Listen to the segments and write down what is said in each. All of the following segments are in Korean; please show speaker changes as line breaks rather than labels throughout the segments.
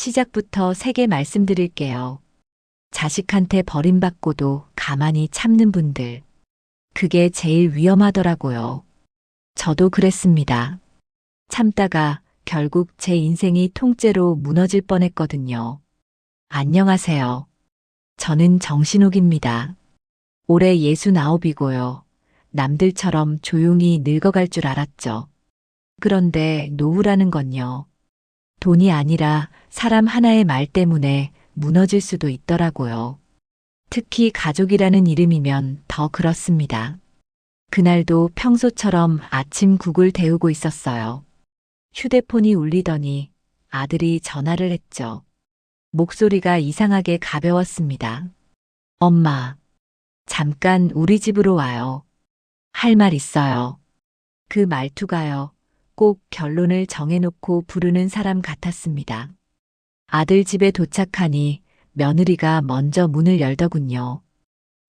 시작부터 세게 말씀드릴게요. 자식한테 버림받고도 가만히 참는 분들. 그게 제일 위험하더라고요. 저도 그랬습니다. 참다가 결국 제 인생이 통째로 무너질 뻔했거든요. 안녕하세요. 저는 정신욱입니다. 올해 69이고요. 남들처럼 조용히 늙어갈 줄 알았죠. 그런데 노후라는 건요. 돈이 아니라 사람 하나의 말 때문에 무너질 수도 있더라고요. 특히 가족이라는 이름이면 더 그렇습니다. 그날도 평소처럼 아침 국을 데우고 있었어요. 휴대폰이 울리더니 아들이 전화를 했죠. 목소리가 이상하게 가벼웠습니다. 엄마, 잠깐 우리 집으로 와요. 할 말 있어요. 그 말투가요. 꼭 결론을 정해놓고 부르는 사람 같았습니다. 아들 집에 도착하니 며느리가 먼저 문을 열더군요.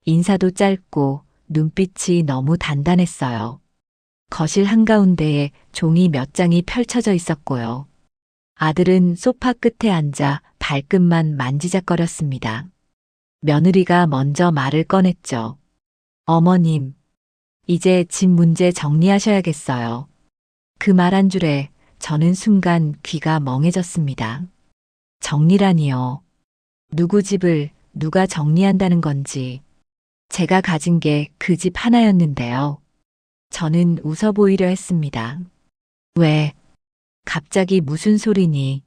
인사도 짧고 눈빛이 너무 단단했어요. 거실 한가운데에 종이 몇 장이 펼쳐져 있었고요. 아들은 소파 끝에 앉아 발끝만 만지작거렸습니다. 며느리가 먼저 말을 꺼냈죠. 어머님, 이제 집 문제 정리하셔야겠어요. 그 말 한 줄에 저는 순간 귀가 멍해졌습니다. 정리라니요. 누구 집을 누가 정리한다는 건지. 제가 가진 게 그 집 하나였는데요. 저는 웃어 보이려 했습니다. 왜? 갑자기 무슨 소리니?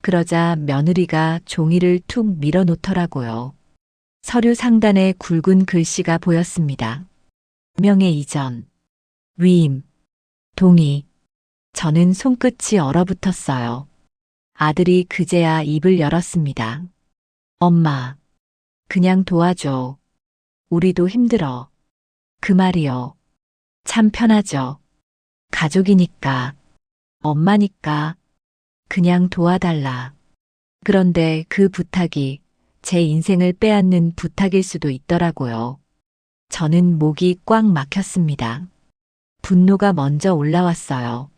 그러자 며느리가 종이를 툭 밀어 놓더라고요. 서류 상단에 굵은 글씨가 보였습니다. 명예 이전, 위임, 동의. 저는 손끝이 얼어붙었어요. 아들이 그제야 입을 열었습니다. 엄마, 그냥 도와줘. 우리도 힘들어. 그 말이요. 참 편하죠. 가족이니까, 엄마니까, 그냥 도와달라. 그런데 그 부탁이 제 인생을 빼앗는 부탁일 수도 있더라고요. 저는 목이 꽉 막혔습니다. 분노가 먼저 올라왔어요.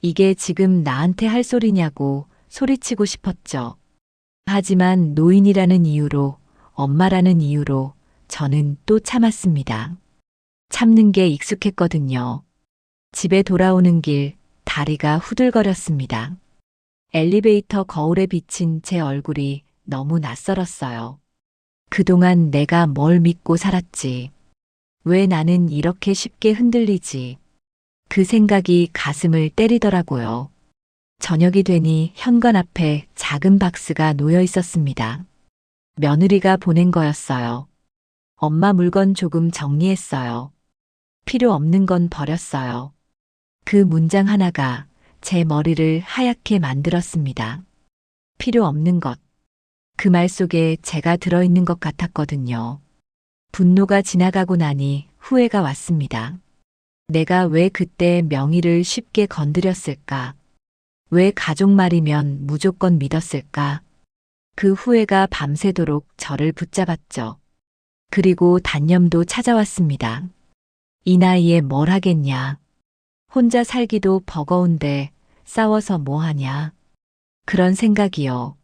이게 지금 나한테 할 소리냐고 소리치고 싶었죠. 하지만 노인이라는 이유로, 엄마라는 이유로 저는 또 참았습니다. 참는 게 익숙했거든요. 집에 돌아오는 길 다리가 후들거렸습니다. 엘리베이터 거울에 비친 제 얼굴이 너무 낯설었어요. 그동안 내가 뭘 믿고 살았지. 왜 나는 이렇게 쉽게 흔들리지? 그 생각이 가슴을 때리더라고요. 저녁이 되니 현관 앞에 작은 박스가 놓여 있었습니다. 며느리가 보낸 거였어요. 엄마 물건 조금 정리했어요. 필요 없는 건 버렸어요. 그 문장 하나가 제 머리를 하얗게 만들었습니다. 필요 없는 것. 그 말 속에 제가 들어있는 것 같았거든요. 분노가 지나가고 나니 후회가 왔습니다. 내가 왜 그때 명의를 쉽게 건드렸을까? 왜 가족 말이면 무조건 믿었을까? 그 후회가 밤새도록 저를 붙잡았죠. 그리고 단념도 찾아왔습니다. 이 나이에 뭘 하겠냐? 혼자 살기도 버거운데 싸워서 뭐 하냐? 그런 생각이요.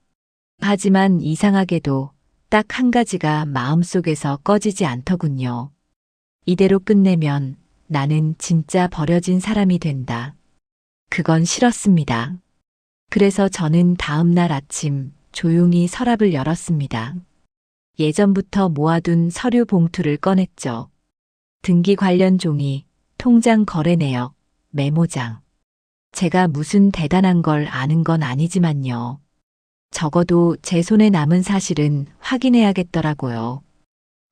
하지만 이상하게도 딱 한 가지가 마음속에서 꺼지지 않더군요. 이대로 끝내면 나는 진짜 버려진 사람이 된다. 그건 싫었습니다. 그래서 저는 다음날 아침 조용히 서랍을 열었습니다. 예전부터 모아둔 서류 봉투를 꺼냈죠. 등기 관련 종이, 통장 거래 내역, 메모장. 제가 무슨 대단한 걸 아는 건 아니지만요. 적어도 제 손에 남은 사실은 확인해야겠더라고요.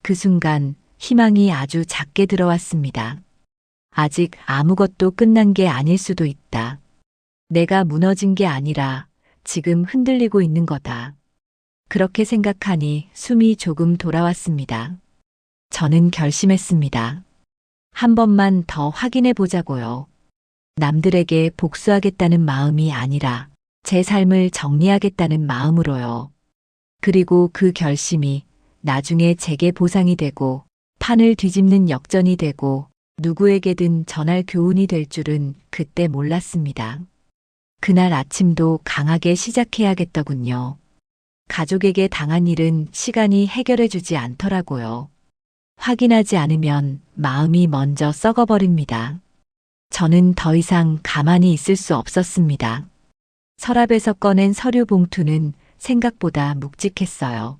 그 순간 희망이 아주 작게 들어왔습니다. 아직 아무것도 끝난 게 아닐 수도 있다. 내가 무너진 게 아니라 지금 흔들리고 있는 거다. 그렇게 생각하니 숨이 조금 돌아왔습니다. 저는 결심했습니다. 한 번만 더 확인해 보자고요. 남들에게 복수하겠다는 마음이 아니라 제 삶을 정리하겠다는 마음으로요. 그리고 그 결심이 나중에 제게 보상이 되고 판을 뒤집는 역전이 되고 누구에게든 전할 교훈이 될 줄은 그때 몰랐습니다. 그날 아침도 강하게 시작해야겠더군요. 가족에게 당한 일은 시간이 해결해주지 않더라고요. 확인하지 않으면 마음이 먼저 썩어버립니다. 저는 더 이상 가만히 있을 수 없었습니다. 서랍에서 꺼낸 서류 봉투는 생각보다 묵직했어요.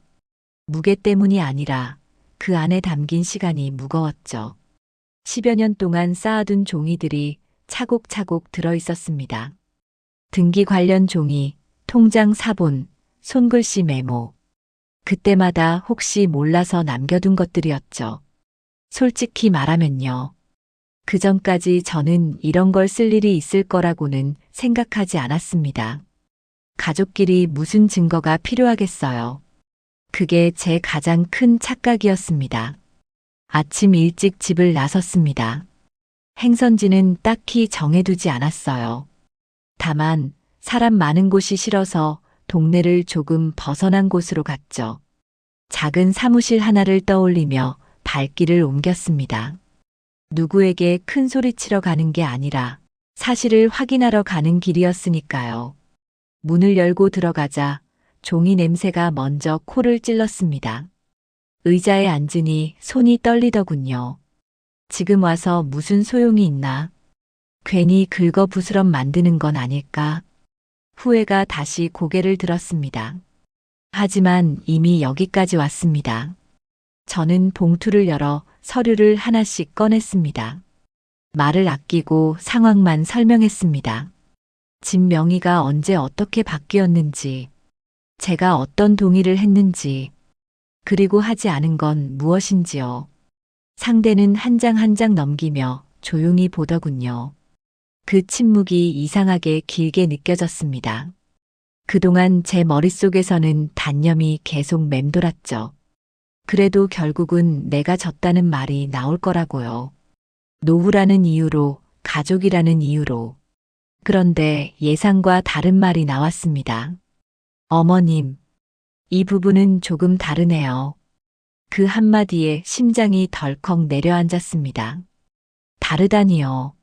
무게 때문이 아니라 그 안에 담긴 시간이 무거웠죠. 10여 년 동안 쌓아둔 종이들이 차곡차곡 들어 있었습니다. 등기 관련 종이, 통장 사본, 손글씨 메모. 그때마다 혹시 몰라서 남겨둔 것들이었죠. 솔직히 말하면요. 그 전까지 저는 이런 걸 쓸 일이 있을 거라고는 생각하지 않았습니다. 가족끼리 무슨 증거가 필요하겠어요. 그게 제 가장 큰 착각이었습니다. 아침 일찍 집을 나섰습니다. 행선지는 딱히 정해두지 않았어요. 다만 사람 많은 곳이 싫어서 동네를 조금 벗어난 곳으로 갔죠. 작은 사무실 하나를 떠올리며 발길을 옮겼습니다. 누구에게 큰 소리 치러 가는 게 아니라 사실을 확인하러 가는 길이었으니까요. 문을 열고 들어가자 종이 냄새가 먼저 코를 찔렀습니다. 의자에 앉으니 손이 떨리더군요. 지금 와서 무슨 소용이 있나? 괜히 긁어 부스럼 만드는 건 아닐까? 후회가 다시 고개를 들었습니다. 하지만 이미 여기까지 왔습니다. 저는 봉투를 열어 서류를 하나씩 꺼냈습니다. 말을 아끼고 상황만 설명했습니다. 집 명의가 언제 어떻게 바뀌었는지, 제가 어떤 동의를 했는지, 그리고 하지 않은 건 무엇인지요. 상대는 한 장 한 장 넘기며 조용히 보더군요. 그 침묵이 이상하게 길게 느껴졌습니다. 그동안 제 머릿속에서는 단념이 계속 맴돌았죠. 그래도 결국은 내가 졌다는 말이 나올 거라고요. 노후라는 이유로, 가족이라는 이유로. 그런데 예상과 다른 말이 나왔습니다. 어머님, 이 부분은 조금 다르네요. 그 한마디에 심장이 덜컥 내려앉았습니다. 다르다니요.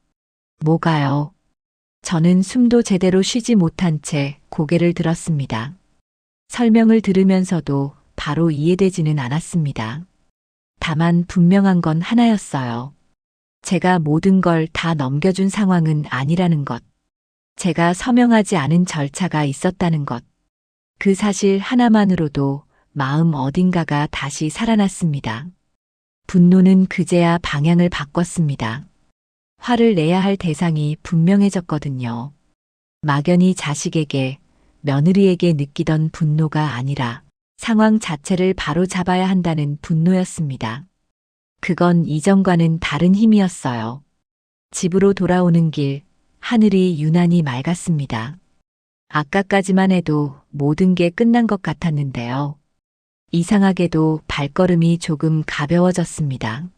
뭐가요? 저는 숨도 제대로 쉬지 못한 채 고개를 들었습니다. 설명을 들으면서도 바로 이해되지는 않았습니다. 다만 분명한 건 하나였어요. 제가 모든 걸 다 넘겨준 상황은 아니라는 것. 제가 서명하지 않은 절차가 있었다는 것. 그 사실 하나만으로도 마음 어딘가가 다시 살아났습니다. 분노는 그제야 방향을 바꿨습니다. 화를 내야 할 대상이 분명해졌거든요. 막연히 자식에게, 며느리에게 느끼던 분노가 아니라 상황 자체를 바로 잡아야 한다는 분노였습니다. 그건 이전과는 다른 힘이었어요. 집으로 돌아오는 길, 하늘이 유난히 맑았습니다. 아까까지만 해도 모든 게 끝난 것 같았는데요. 이상하게도 발걸음이 조금 가벼워졌습니다.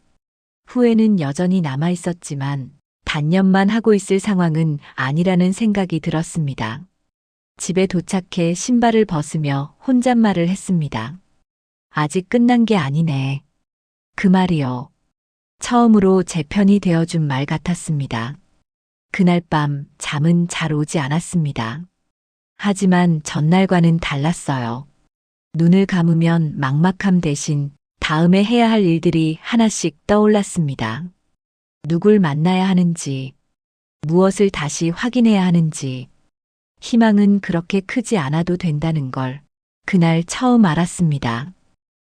후회는 여전히 남아 있었지만 단념만 하고 있을 상황은 아니라는 생각이 들었습니다. 집에 도착해 신발을 벗으며 혼잣말을 했습니다. 아직 끝난 게 아니네. 그 말이요. 처음으로 제 편이 되어준 말 같았습니다. 그날 밤 잠은 잘 오지 않았습니다. 하지만 전날과는 달랐어요. 눈을 감으면 막막함 대신 다음에 해야 할 일들이 하나씩 떠올랐습니다. 누굴 만나야 하는지, 무엇을 다시 확인해야 하는지, 희망은 그렇게 크지 않아도 된다는 걸 그날 처음 알았습니다.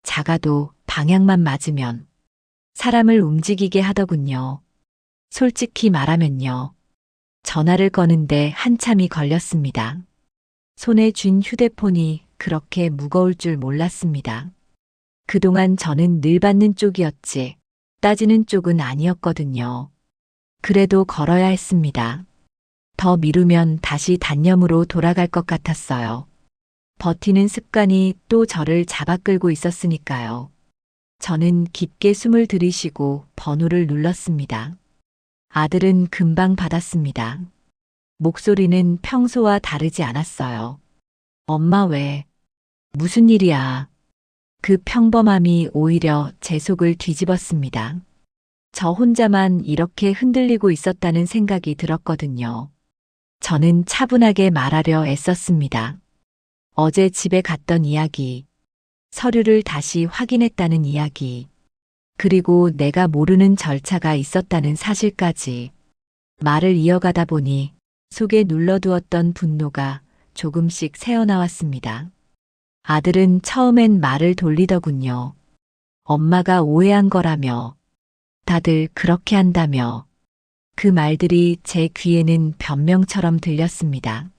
작아도 방향만 맞으면 사람을 움직이게 하더군요. 솔직히 말하면요. 전화를 거는데 한참이 걸렸습니다. 손에 쥔 휴대폰이 그렇게 무거울 줄 몰랐습니다. 그동안 저는 늘 받는 쪽이었지, 따지는 쪽은 아니었거든요. 그래도 걸어야 했습니다. 더 미루면 다시 단념으로 돌아갈 것 같았어요. 버티는 습관이 또 저를 잡아 끌고 있었으니까요. 저는 깊게 숨을 들이쉬고 번호를 눌렀습니다. 아들은 금방 받았습니다. 목소리는 평소와 다르지 않았어요. 엄마 왜? 무슨 일이야? 그 평범함이 오히려 제 속을 뒤집었습니다. 저 혼자만 이렇게 흔들리고 있었다는 생각이 들었거든요. 저는 차분하게 말하려 애썼습니다. 어제 집에 갔던 이야기, 서류를 다시 확인했다는 이야기, 그리고 내가 모르는 절차가 있었다는 사실까지 말을 이어가다 보니 속에 눌러두었던 분노가 조금씩 새어나왔습니다. 아들은 처음엔 말을 돌리더군요. 엄마가 오해한 거라며, 다들 그렇게 한다며, 그 말들이 제 귀에는 변명처럼 들렸습니다.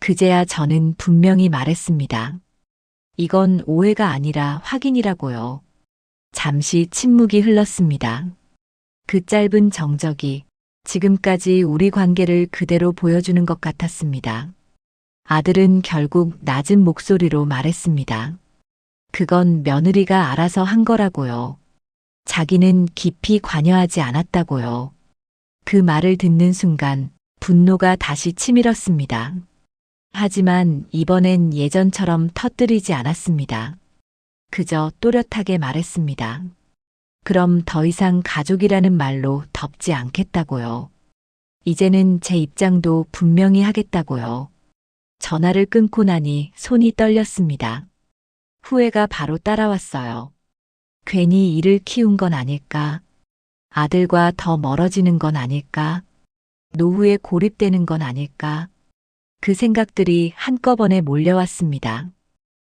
그제야 저는 분명히 말했습니다. 이건 오해가 아니라 확인이라고요. 잠시 침묵이 흘렀습니다. 그 짧은 정적이 지금까지 우리 관계를 그대로 보여주는 것 같았습니다. 아들은 결국 낮은 목소리로 말했습니다. 그건 며느리가 알아서 한 거라고요. 자기는 깊이 관여하지 않았다고요. 그 말을 듣는 순간 분노가 다시 치밀었습니다. 하지만 이번엔 예전처럼 터뜨리지 않았습니다. 그저 또렷하게 말했습니다. 그럼 더 이상 가족이라는 말로 덮지 않겠다고요. 이제는 제 입장도 분명히 하겠다고요. 전화를 끊고 나니 손이 떨렸습니다. 후회가 바로 따라왔어요. 괜히 일을 키운 건 아닐까? 아들과 더 멀어지는 건 아닐까? 노후에 고립되는 건 아닐까? 그 생각들이 한꺼번에 몰려왔습니다.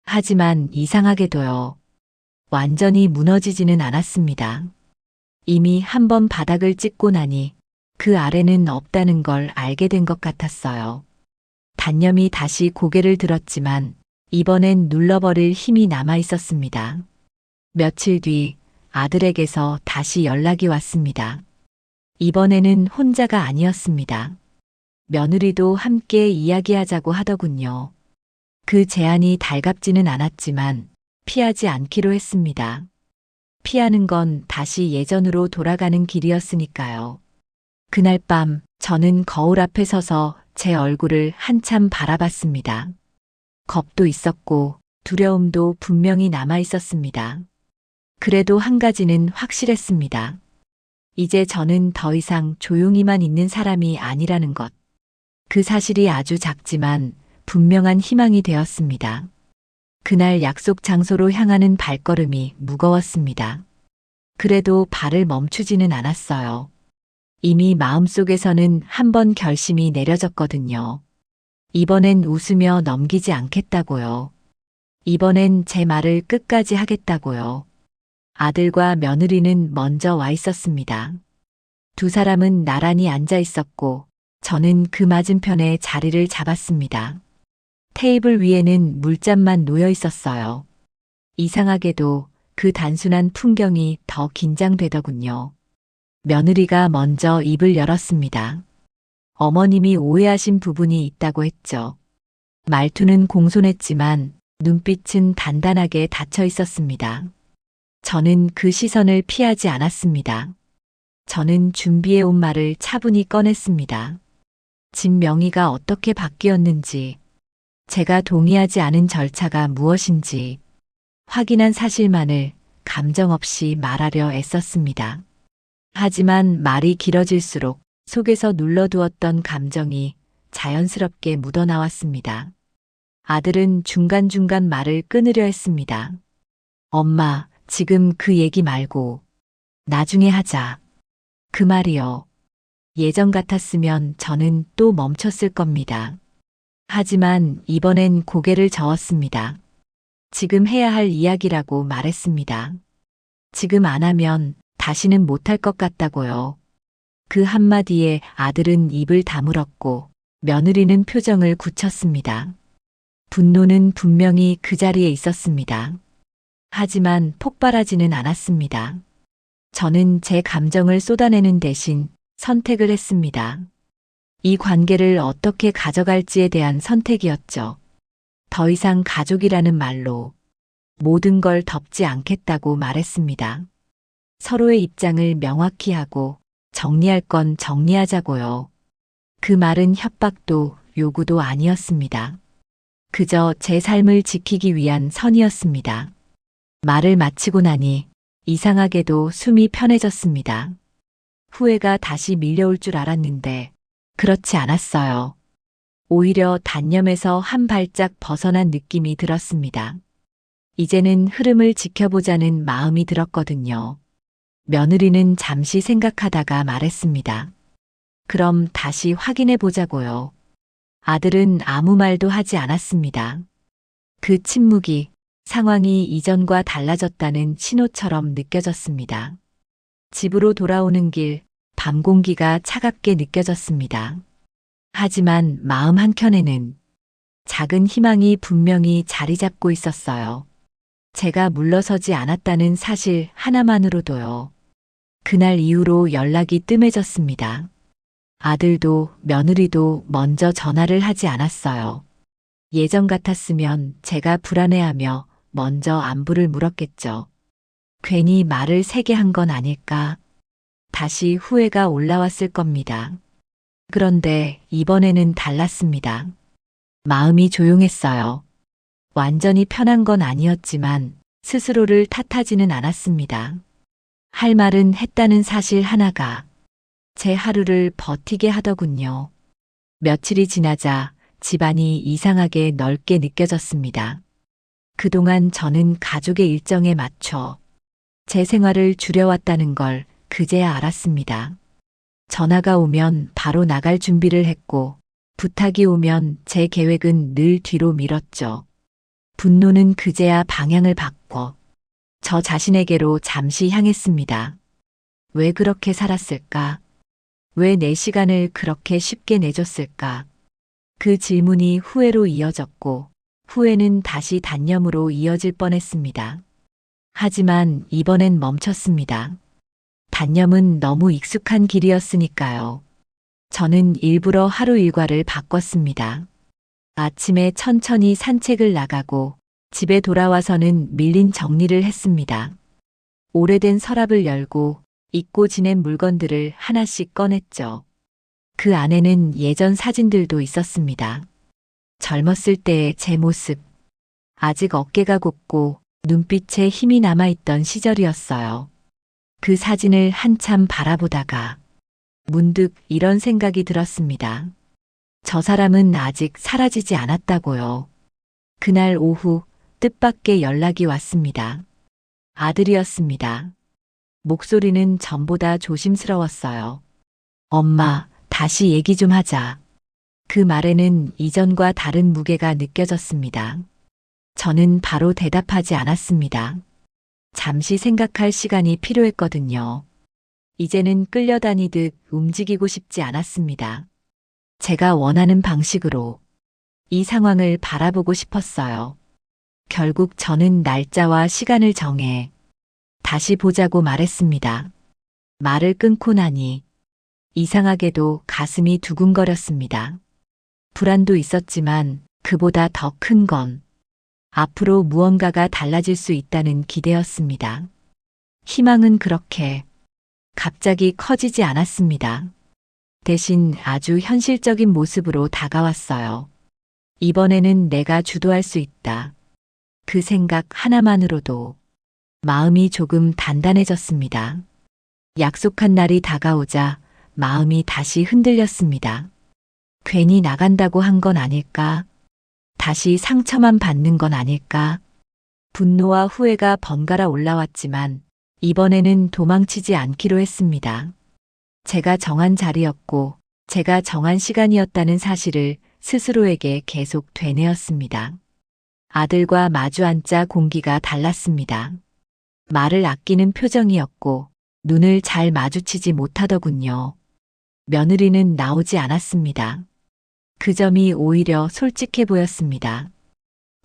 하지만 이상하게도요. 완전히 무너지지는 않았습니다. 이미 한 번 바닥을 찍고 나니 그 아래는 없다는 걸 알게 된 것 같았어요. 단념이 다시 고개를 들었지만 이번엔 눌러버릴 힘이 남아 있었습니다. 며칠 뒤 아들에게서 다시 연락이 왔습니다. 이번에는 혼자가 아니었습니다. 며느리도 함께 이야기하자고 하더군요. 그 제안이 달갑지는 않았지만 피하지 않기로 했습니다. 피하는 건 다시 예전으로 돌아가는 길이었으니까요. 그날 밤 저는 거울 앞에 서서 제 얼굴을 한참 바라봤습니다. 겁도 있었고 두려움도 분명히 남아 있었습니다. 그래도 한 가지는 확실했습니다. 이제 저는 더 이상 조용히만 있는 사람이 아니라는 것. 그 사실이 아주 작지만 분명한 희망이 되었습니다. 그날 약속 장소로 향하는 발걸음이 무거웠습니다. 그래도 발을 멈추지는 않았어요. 이미 마음속에서는 한 번 결심이 내려졌거든요. 이번엔 웃으며 넘기지 않겠다고요. 이번엔 제 말을 끝까지 하겠다고요. 아들과 며느리는 먼저 와 있었습니다. 두 사람은 나란히 앉아 있었고 저는 그 맞은편에 자리를 잡았습니다. 테이블 위에는 물잔만 놓여 있었어요. 이상하게도 그 단순한 풍경이 더 긴장되더군요. 며느리가 먼저 입을 열었습니다. 어머님이 오해하신 부분이 있다고 했죠. 말투는 공손했지만 눈빛은 단단하게 닫혀 있었습니다. 저는 그 시선을 피하지 않았습니다. 저는 준비해 온 말을 차분히 꺼냈습니다. 집 명의가 어떻게 바뀌었는지, 제가 동의하지 않은 절차가 무엇인지 확인한 사실만을 감정 없이 말하려 애썼습니다. 하지만 말이 길어질수록 속에서 눌러두었던 감정이 자연스럽게 묻어나왔습니다. 아들은 중간중간 말을 끊으려 했습니다. 엄마, 지금 그 얘기 말고 나중에 하자. 그 말이요. 예전 같았으면 저는 또 멈췄을 겁니다. 하지만 이번엔 고개를 저었습니다. 지금 해야 할 이야기라고 말했습니다. 지금 안 하면 다시는 못할 것 같다고요. 그 한마디에 아들은 입을 다물었고 며느리는 표정을 굳혔습니다. 분노는 분명히 그 자리에 있었습니다. 하지만 폭발하지는 않았습니다. 저는 제 감정을 쏟아내는 대신 선택을 했습니다. 이 관계를 어떻게 가져갈지에 대한 선택이었죠. 더 이상 가족이라는 말로 모든 걸 덮지 않겠다고 말했습니다. 서로의 입장을 명확히 하고 정리할 건 정리하자고요. 그 말은 협박도 요구도 아니었습니다. 그저 제 삶을 지키기 위한 선이었습니다. 말을 마치고 나니 이상하게도 숨이 편해졌습니다. 후회가 다시 밀려올 줄 알았는데 그렇지 않았어요. 오히려 단념에서 한 발짝 벗어난 느낌이 들었습니다. 이제는 흐름을 지켜보자는 마음이 들었거든요. 며느리는 잠시 생각하다가 말했습니다. 그럼 다시 확인해 보자고요. 아들은 아무 말도 하지 않았습니다. 그 침묵이 상황이 이전과 달라졌다는 신호처럼 느껴졌습니다. 집으로 돌아오는 길, 밤 공기가 차갑게 느껴졌습니다. 하지만 마음 한켠에는 작은 희망이 분명히 자리 잡고 있었어요. 제가 물러서지 않았다는 사실 하나만으로도요. 그날 이후로 연락이 뜸해졌습니다. 아들도 며느리도 먼저 전화를 하지 않았어요. 예전 같았으면 제가 불안해하며 먼저 안부를 물었겠죠. 괜히 말을 세게 한 건 아닐까. 다시 후회가 올라왔을 겁니다. 그런데 이번에는 달랐습니다. 마음이 조용했어요. 완전히 편한 건 아니었지만 스스로를 탓하지는 않았습니다. 할 말은 했다는 사실 하나가 제 하루를 버티게 하더군요. 며칠이 지나자 집안이 이상하게 넓게 느껴졌습니다. 그동안 저는 가족의 일정에 맞춰 제 생활을 줄여왔다는 걸 그제야 알았습니다. 전화가 오면 바로 나갈 준비를 했고 부탁이 오면 제 계획은 늘 뒤로 미뤘죠. 분노는 그제야 방향을 바꿔 저 자신에게로 잠시 향했습니다. 왜 그렇게 살았을까? 왜 내 시간을 그렇게 쉽게 내줬을까? 그 질문이 후회로 이어졌고 후회는 다시 단념으로 이어질 뻔했습니다. 하지만 이번엔 멈췄습니다. 단념은 너무 익숙한 길이었으니까요. 저는 일부러 하루 일과를 바꿨습니다. 아침에 천천히 산책을 나가고 집에 돌아와서는 밀린 정리를 했습니다. 오래된 서랍을 열고 잊고 지낸 물건들을 하나씩 꺼냈죠. 그 안에는 예전 사진들도 있었습니다. 젊었을 때의 제 모습. 아직 어깨가 곱고 눈빛에 힘이 남아있던 시절이었어요. 그 사진을 한참 바라보다가 문득 이런 생각이 들었습니다. 저 사람은 아직 사라지지 않았다고요. 그날 오후 뜻밖의 연락이 왔습니다. 아들이었습니다. 목소리는 전보다 조심스러웠어요. 엄마, 다시 얘기 좀 하자. 그 말에는 이전과 다른 무게가 느껴졌습니다. 저는 바로 대답하지 않았습니다. 잠시 생각할 시간이 필요했거든요. 이제는 끌려다니듯 움직이고 싶지 않았습니다. 제가 원하는 방식으로 이 상황을 바라보고 싶었어요. 결국 저는 날짜와 시간을 정해 다시 보자고 말했습니다. 말을 끊고 나니 이상하게도 가슴이 두근거렸습니다. 불안도 있었지만 그보다 더 큰 건 앞으로 무언가가 달라질 수 있다는 기대였습니다. 희망은 그렇게 갑자기 커지지 않았습니다. 대신 아주 현실적인 모습으로 다가왔어요. 이번에는 내가 주도할 수 있다. 그 생각 하나만으로도 마음이 조금 단단해졌습니다. 약속한 날이 다가오자 마음이 다시 흔들렸습니다. 괜히 나간다고 한 건 아닐까? 다시 상처만 받는 건 아닐까? 분노와 후회가 번갈아 올라왔지만 이번에는 도망치지 않기로 했습니다. 제가 정한 자리였고 제가 정한 시간이었다는 사실을 스스로에게 계속 되뇌었습니다. 아들과 마주 앉자 공기가 달랐습니다. 말을 아끼는 표정이었고 눈을 잘 마주치지 못하더군요. 며느리는 나오지 않았습니다. 그 점이 오히려 솔직해 보였습니다.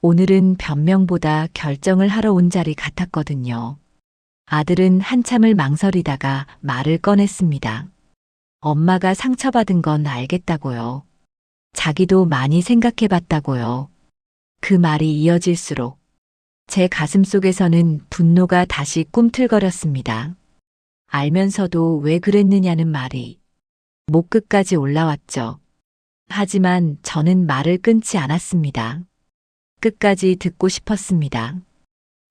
오늘은 변명보다 결정을 하러 온 자리 같았거든요. 아들은 한참을 망설이다가 말을 꺼냈습니다. 엄마가 상처받은 건 알겠다고요. 자기도 많이 생각해 봤다고요. 그 말이 이어질수록 제 가슴 속에서는 분노가 다시 꿈틀거렸습니다. 알면서도 왜 그랬느냐는 말이 목 끝까지 올라왔죠. 하지만 저는 말을 끊지 않았습니다. 끝까지 듣고 싶었습니다.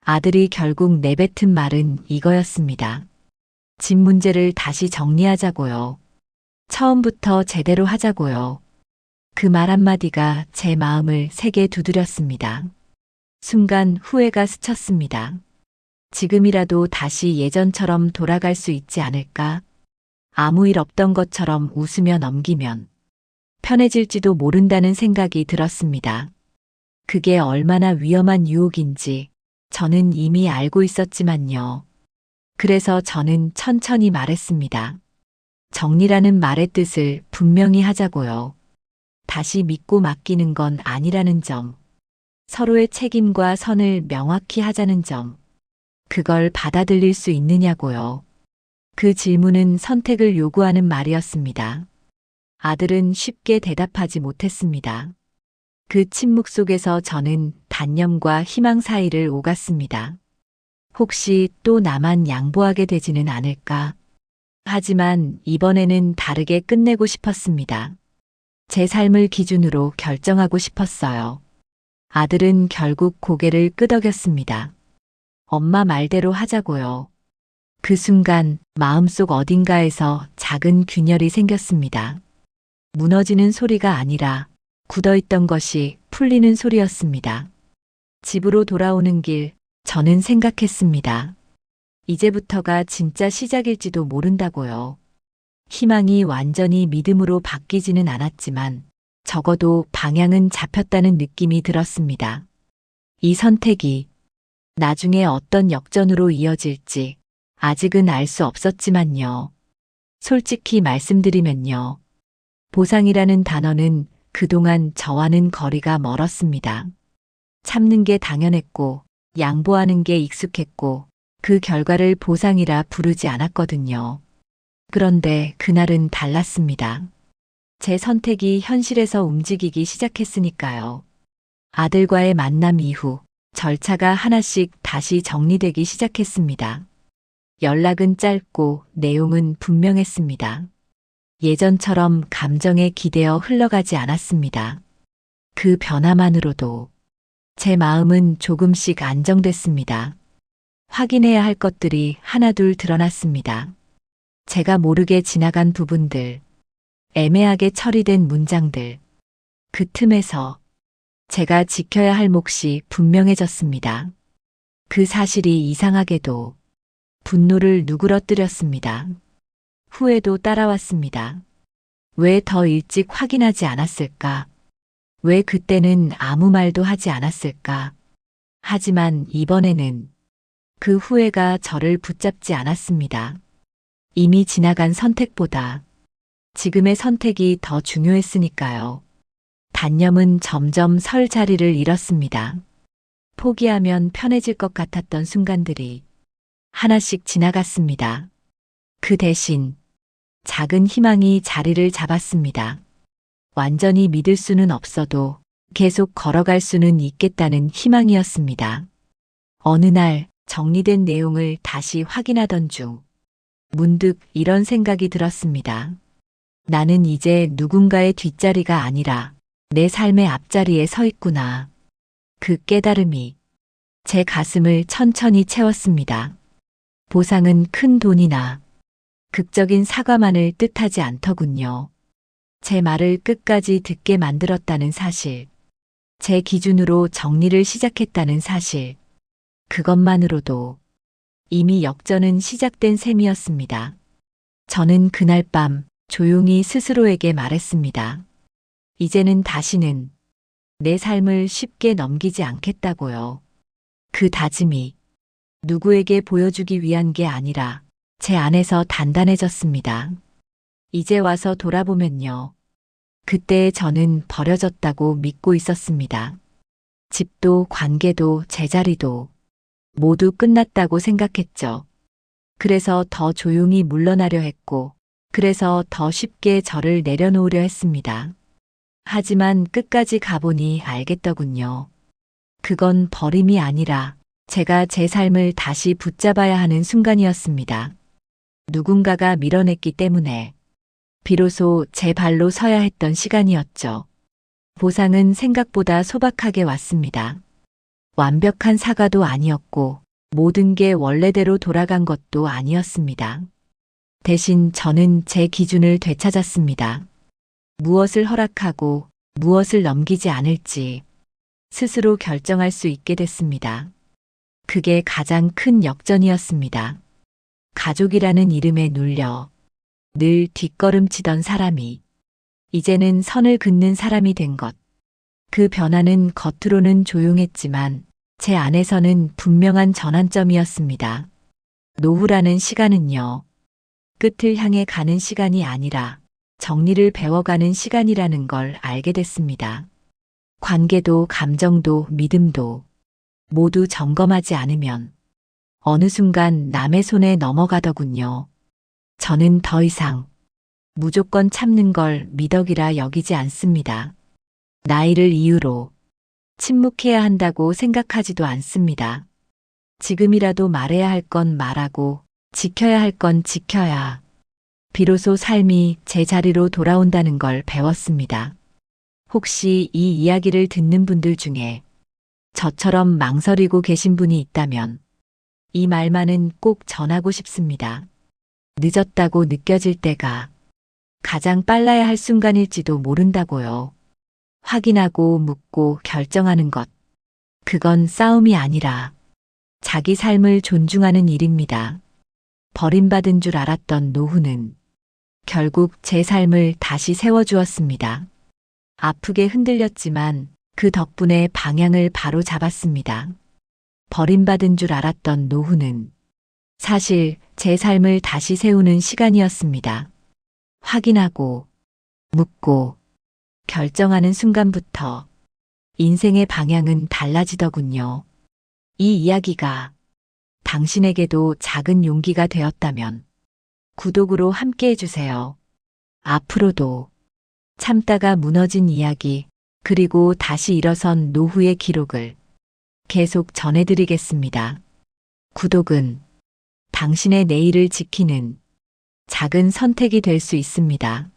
아들이 결국 내뱉은 말은 이거였습니다. 집 문제를 다시 정리하자고요. 처음부터 제대로 하자고요. 그 말 한마디가 제 마음을 세게 두드렸습니다. 순간 후회가 스쳤습니다. 지금이라도 다시 예전처럼 돌아갈 수 있지 않을까? 아무 일 없던 것처럼 웃으며 넘기면 편해질지도 모른다는 생각이 들었습니다. 그게 얼마나 위험한 유혹인지 저는 이미 알고 있었지만요. 그래서 저는 천천히 말했습니다. 정리라는 말의 뜻을 분명히 하자고요. 다시 믿고 맡기는 건 아니라는 점. 서로의 책임과 선을 명확히 하자는 점. 그걸 받아들일 수 있느냐고요. 그 질문은 선택을 요구하는 말이었습니다. 아들은 쉽게 대답하지 못했습니다. 그 침묵 속에서 저는 단념과 희망 사이를 오갔습니다. 혹시 또 나만 양보하게 되지는 않을까? 하지만 이번에는 다르게 끝내고 싶었습니다. 제 삶을 기준으로 결정하고 싶었어요. 아들은 결국 고개를 끄덕였습니다. 엄마 말대로 하자고요. 그 순간 마음속 어딘가에서 작은 균열이 생겼습니다. 무너지는 소리가 아니라 굳어있던 것이 풀리는 소리였습니다. 집으로 돌아오는 길, 저는 생각했습니다. 이제부터가 진짜 시작일지도 모른다고요. 희망이 완전히 믿음으로 바뀌지는 않았지만 적어도 방향은 잡혔다는 느낌이 들었습니다. 이 선택이 나중에 어떤 역전으로 이어질지 아직은 알 수 없었지만요. 솔직히 말씀드리면요. 보상이라는 단어는 그동안 저와는 거리가 멀었습니다. 참는 게 당연했고, 양보하는 게 익숙했고, 그 결과를 보상이라 부르지 않았거든요. 그런데 그날은 달랐습니다. 제 선택이 현실에서 움직이기 시작했으니까요. 아들과의 만남 이후 절차가 하나씩 다시 정리되기 시작했습니다. 연락은 짧고 내용은 분명했습니다. 예전처럼 감정에 기대어 흘러가지 않았습니다. 그 변화만으로도 제 마음은 조금씩 안정됐습니다. 확인해야 할 것들이 하나둘 드러났습니다. 제가 모르게 지나간 부분들, 애매하게 처리된 문장들, 그 틈에서 제가 지켜야 할 몫이 분명해졌습니다. 그 사실이 이상하게도 분노를 누그러뜨렸습니다. 후회도 따라왔습니다. 왜 더 일찍 확인하지 않았을까? 왜 그때는 아무 말도 하지 않았을까? 하지만 이번에는 그 후회가 저를 붙잡지 않았습니다. 이미 지나간 선택보다 지금의 선택이 더 중요했으니까요. 단념은 점점 설 자리를 잃었습니다. 포기하면 편해질 것 같았던 순간들이 하나씩 지나갔습니다. 그 대신 작은 희망이 자리를 잡았습니다. 완전히 믿을 수는 없어도 계속 걸어갈 수는 있겠다는 희망이었습니다. 어느 날 정리된 내용을 다시 확인하던 중 문득 이런 생각이 들었습니다. 나는 이제 누군가의 뒷자리가 아니라 내 삶의 앞자리에 서 있구나. 그 깨달음이 제 가슴을 천천히 채웠습니다. 보상은 큰 돈이나 극적인 사과만을 뜻하지 않더군요. 제 말을 끝까지 듣게 만들었다는 사실, 제 기준으로 정리를 시작했다는 사실, 그것만으로도 이미 역전은 시작된 셈이었습니다. 저는 그날 밤 조용히 스스로에게 말했습니다. 이제는 다시는 내 삶을 쉽게 넘기지 않겠다고요. 그 다짐이 누구에게 보여주기 위한 게 아니라 제 안에서 단단해졌습니다. 이제 와서 돌아보면요. 그때 저는 버려졌다고 믿고 있었습니다. 집도 관계도 제자리도 모두 끝났다고 생각했죠. 그래서 더 조용히 물러나려 했고, 그래서 더 쉽게 저를 내려놓으려 했습니다. 하지만 끝까지 가보니 알겠더군요. 그건 버림이 아니라 제가 제 삶을 다시 붙잡아야 하는 순간이었습니다. 누군가가 밀어냈기 때문에 비로소 제 발로 서야 했던 시간이었죠. 보상은 생각보다 소박하게 왔습니다. 완벽한 사과도 아니었고 모든 게 원래대로 돌아간 것도 아니었습니다. 대신 저는 제 기준을 되찾았습니다. 무엇을 허락하고 무엇을 넘기지 않을지 스스로 결정할 수 있게 됐습니다. 그게 가장 큰 역전이었습니다. 가족이라는 이름에 눌려 늘 뒷걸음치던 사람이 이제는 선을 긋는 사람이 된 것. 그 변화는 겉으로는 조용했지만 제 안에서는 분명한 전환점이었습니다. 노후라는 시간은요. 끝을 향해 가는 시간이 아니라 정리를 배워가는 시간이라는 걸 알게 됐습니다. 관계도 감정도 믿음도 모두 점검하지 않으면 어느 순간 남의 손에 넘어가더군요. 저는 더 이상 무조건 참는 걸 미덕이라 여기지 않습니다. 나이를 이유로 침묵해야 한다고 생각하지도 않습니다. 지금이라도 말해야 할 건 말하고 지켜야 할 건 지켜야 비로소 삶이 제 자리로 돌아온다는 걸 배웠습니다. 혹시 이 이야기를 듣는 분들 중에 저처럼 망설이고 계신 분이 있다면 이 말만은 꼭 전하고 싶습니다. 늦었다고 느껴질 때가 가장 빨라야 할 순간일지도 모른다고요. 확인하고 묻고 결정하는 것. 그건 싸움이 아니라 자기 삶을 존중하는 일입니다. 버림받은 줄 알았던 노후는 결국 제 삶을 다시 세워주었습니다. 아프게 흔들렸지만 그 덕분에 방향을 바로 잡았습니다. 버림받은 줄 알았던 노후는 사실 제 삶을 다시 세우는 시간이었습니다. 확인하고, 묻고, 결정하는 순간부터 인생의 방향은 달라지더군요. 이 이야기가 당신에게도 작은 용기가 되었다면 구독으로 함께 해주세요. 앞으로도 참다가 무너진 이야기, 그리고 다시 일어선 노후의 기록을 계속 전해드리겠습니다. 구독은 당신의 내일을 지키는 작은 선택이 될 수 있습니다.